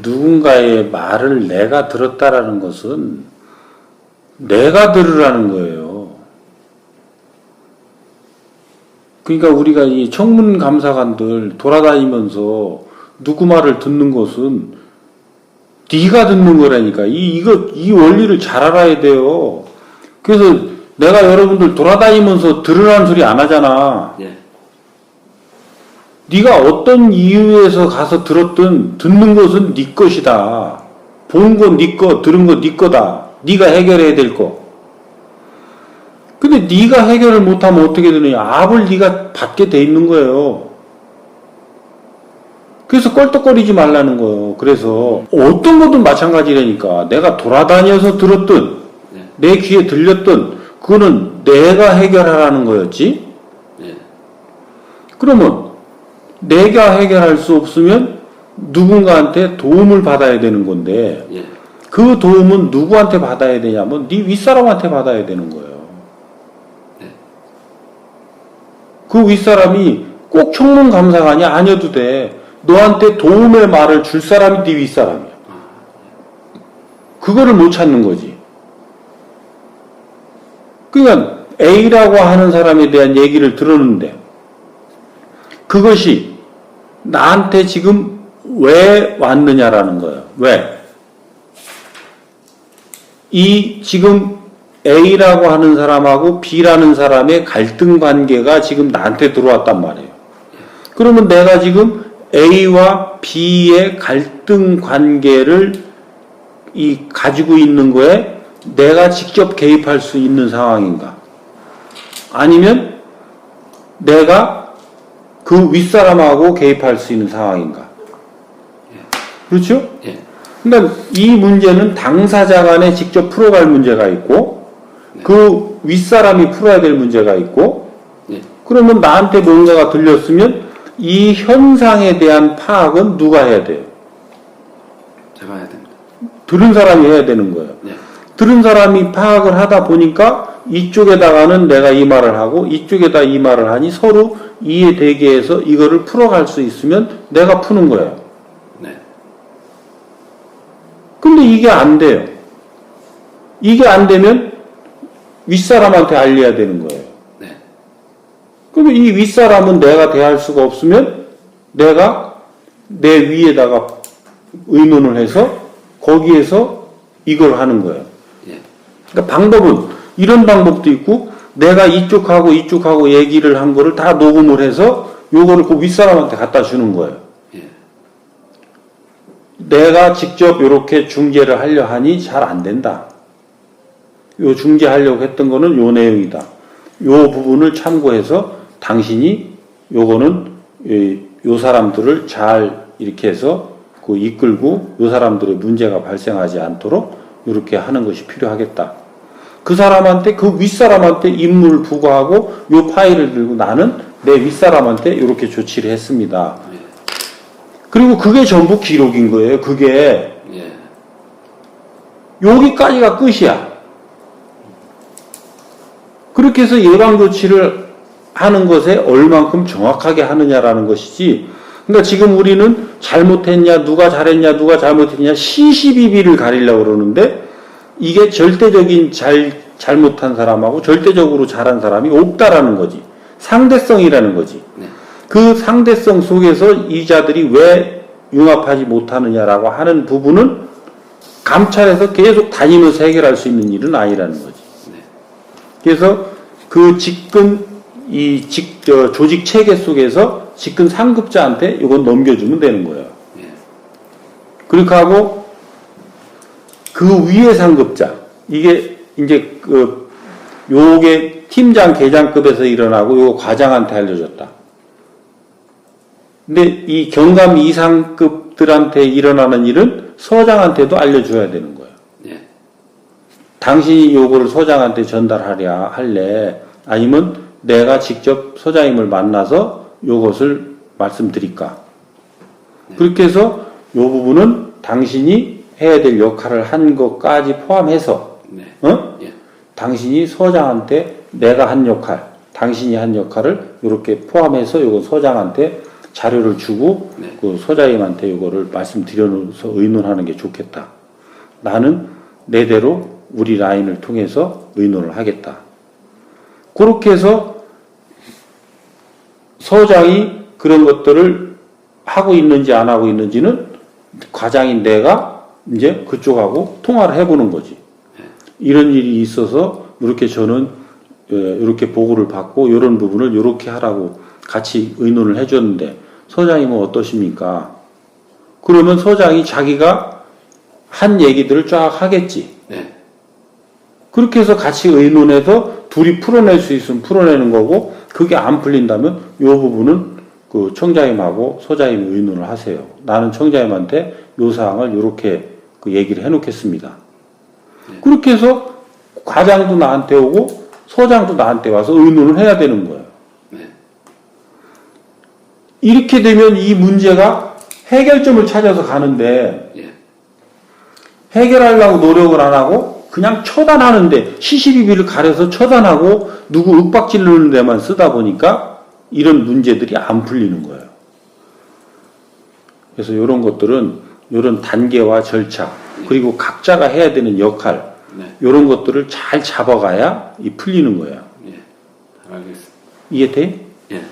누군가의 말을 내가 들었다라는 것은 내가 들으라는 거예요. 그러니까 우리가 이 청문 감사관들 돌아다니면서 누구 말을 듣는 것은 네가 듣는 거라니까. 이 이거 이 원리를 잘 알아야 돼요. 그래서 내가 여러분들 돌아다니면서 들으라는 소리 안 하잖아. 예. 네가 어떤 이유에서 가서 들었든 듣는 것은 네 것이다. 본 건 네 거, 들은 건 네 거다. 네가 해결해야 될 거. 근데 네가 해결을 못하면 어떻게 되느냐? 압을 네가 받게 돼 있는 거예요. 그래서 껄떡거리지 말라는 거예요. 그래서 어떤 것든 마찬가지라니까. 내가 돌아다녀서 들었든 네. 내 귀에 들렸든 그거는 내가 해결하라는 거였지. 예. 그러면 내가 해결할 수 없으면 누군가한테 도움을 받아야 되는 건데 예. 그 도움은 누구한테 받아야 되냐면 네 윗사람한테 받아야 되는 거예요. 네. 그 윗사람이 꼭 청문감사관이 아니어도 돼. 너한테 도움의 말을 줄 사람이 네 윗사람이야. 그거를 못 찾는 거지. 그러니까 A라고 하는 사람에 대한 얘기를 들었는데 그것이 나한테 지금 왜 왔느냐라는 거예요. 왜? 이 지금 A라고 하는 사람하고 B라는 사람의 갈등 관계가 지금 나한테 들어왔단 말이에요. 그러면 내가 지금 A와 B의 갈등 관계를 이 가지고 있는 거에 내가 직접 개입할 수 있는 상황인가? 아니면 내가 그 윗사람하고 개입할 수 있는 상황인가? 그렇죠? 예. 그러니까 이 문제는 당사자 간에 직접 풀어갈 문제가 있고 그 윗사람이 풀어야 될 문제가 있고 예. 그러면 나한테 뭔가가 들렸으면 이 현상에 대한 파악은 누가 해야 돼요? 제가 해야 됩니다. 들은 사람이 해야 되는 거예요. 예. 들은 사람이 파악을 하다 보니까 이쪽에다가는 내가 이 말을 하고 이쪽에다 이 말을 하니 서로 이해되게 해서 이거를 풀어갈 수 있으면 내가 푸는 거예요. 네. 근데 이게 안 돼요. 이게 안 되면 윗사람한테 알려야 되는 거예요. 네. 그러면 이 윗사람은 내가 대할 수가 없으면 내가 내 위에다가 의논을 해서 거기에서 이걸 하는 거예요. 예. 그러니까 방법은 이런 방법도 있고 내가 이쪽하고 이쪽하고 얘기를 한 거를 다 녹음을 해서 요거를 그 윗사람한테 갖다 주는 거예요. 예. 내가 직접 이렇게 중재를 하려 하니 잘 안 된다. 요 중재하려고 했던 거는 요 내용이다. 요 부분을 참고해서 당신이 요거는 이- 요 사람들을 잘 이렇게 해서 그 이끌고 요 사람들의 문제가 발생하지 않도록 이렇게 하는 것이 필요하겠다. 그 사람한테 그 윗사람한테 임무를 부과하고 요 파일을 들고 나는 내 윗사람한테 이렇게 조치를 했습니다. 예. 그리고 그게 전부 기록인 거예요. 그게 예. 여기까지가 끝이야. 그렇게 해서 예방 조치를 하는 것에 얼만큼 정확하게 하느냐라는 것이지. 그러니까 지금 우리는 잘못했냐, 누가 잘했냐, 누가 잘못했냐, 시시비비를 가리려고 그러는데 이게 절대적인 잘, 잘못한 사람하고 절대적으로 잘한 사람이 없다라는 거지. 상대성이라는 거지. 네. 그 상대성 속에서 이 자들이 왜 융합하지 못하느냐라고 하는 부분은 감찰해서 계속 다니면서 해결할 수 있는 일은 아니라는 거지. 네. 그래서 그 직근 이 직, 저, 조직 체계 속에서 직근 상급자한테 이건 넘겨주면 되는 거예요. 예. 그렇게 하고 그 위에 상급자 이게 이제 그 요게 팀장 계장급에서 일어나고 요 과장한테 알려줬다. 근데 이 경감 이상급들한테 일어나는 일은 서장한테도 알려줘야 되는 거예요. 예. 당신이 요거를 소장한테 전달하랴 할래 아니면 내가 직접 소장님을 만나서 요것을 말씀드릴까 그렇게 해서 요 부분은 당신이 해야 될 역할을 한 것까지 포함해서 네. 어? 예. 당신이 소장한테 내가 한 역할 당신이 한 역할을 이렇게 포함해서 요거 소장한테 자료를 주고 네. 그 소장님한테 이거를 말씀드려서 의논하는 게 좋겠다. 나는 내대로 우리 라인을 통해서 의논을 하겠다. 그렇게 해서 서장이 그런 것들을 하고 있는지 안 하고 있는지는 과장인 내가 이제 그쪽하고 통화를 해보는 거지. 이런 일이 있어서 이렇게 저는 예, 이렇게 보고를 받고 이런 부분을 이렇게 하라고 같이 의논을 해줬는데 서장님은 어떠십니까? 그러면 서장이 자기가 한 얘기들을 쫙 하겠지. 네. 그렇게 해서 같이 의논해서 둘이 풀어낼 수 있으면 풀어내는 거고 그게 안 풀린다면 이 부분은 그 청자님하고 소장님이 의논을 하세요. 나는 청자님한테 요 사항을 이렇게 그 얘기를 해놓겠습니다. 그렇게 해서 과장도 나한테 오고 소장도 나한테 와서 의논을 해야 되는 거예요. 네. 이렇게 되면 이 문제가 해결점을 찾아서 가는데 예. 해결하려고 노력을 안 하고 그냥 처단하는데 시시비비를 가려서 처단하고 누구 윽박 지르는 데만 쓰다 보니까 이런 문제들이 안 풀리는 거예요. 그래서 이런 것들은 이런 단계와 절차 그리고 각자가 해야 되는 역할 네. 이런 것들을 잘 잡아가야 이 풀리는 거예요. 예. 잘 알겠습니다. 이해 돼? 예.